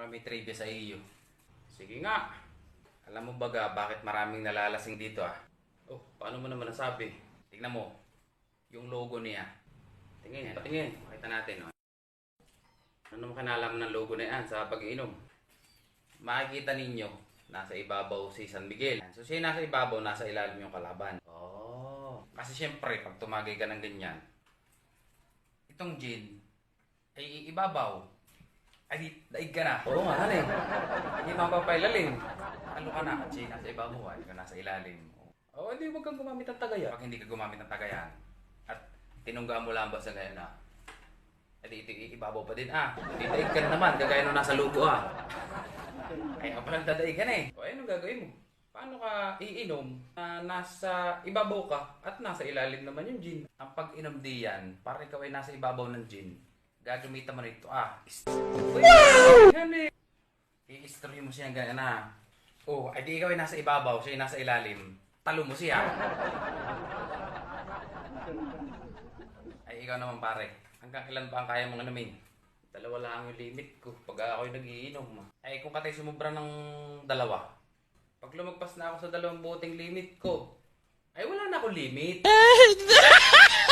Baka may trivia sa iyo. Sige nga. Alam mo baga bakit maraming nalalasing dito ah? Oh, paano mo naman nasabi? Tingnan mo. Yung logo niya. Tingin, patingin. Pakita natin. Oh. Ano naman kinalaman ng logo na yan sa pag-iinom? Makikita ninyo, nasa ibabaw si San Miguel. So siya nasa ibabaw, nasa ilalim yung kalaban. Oh. Kasi syempre, pag tumagay ka ng ganyan, itong gin ay ibabaw. Ay, daig ka na. Oo nga, eh. Hindi mapapailalim. Ano ka na? Siya nasa ibabaw, ay ka nasa ilalim. Oo, hindi huwag kang gumamit ng tagayan. Pag hindi ka gumamit ng tagayan, at tinunggaan mo lang ba sa ngayon na, edi ito ibabaw pa din ah. Hindi daig ka na naman, kagaya nung nasa lugo ah. Ay, ang palang dadaig ka na eh. O, anong gagawin mo? Paano ka iinom na nasa ibabaw ka at nasa ilalim naman yung gin? Ang pag-inom diyan, para ikaw ay nasa ibabaw ng gin, gagamitan mo nito ah. Wow! I-story mo siya ganyan na. Oh, ay di ikaw ay nasa ibabaw, siya ay nasa ilalim. Talo mo siya. Ay ikaw naman pare. Hanggang ilan ba ang kaya mong inumin? Dalawa lang yung limit ko pag ako'y nagiinom. Ay kung katay sumubra ng dalawa. Pag lumagpas na ako sa dalawang boteng limit ko, ay wala na akong limit.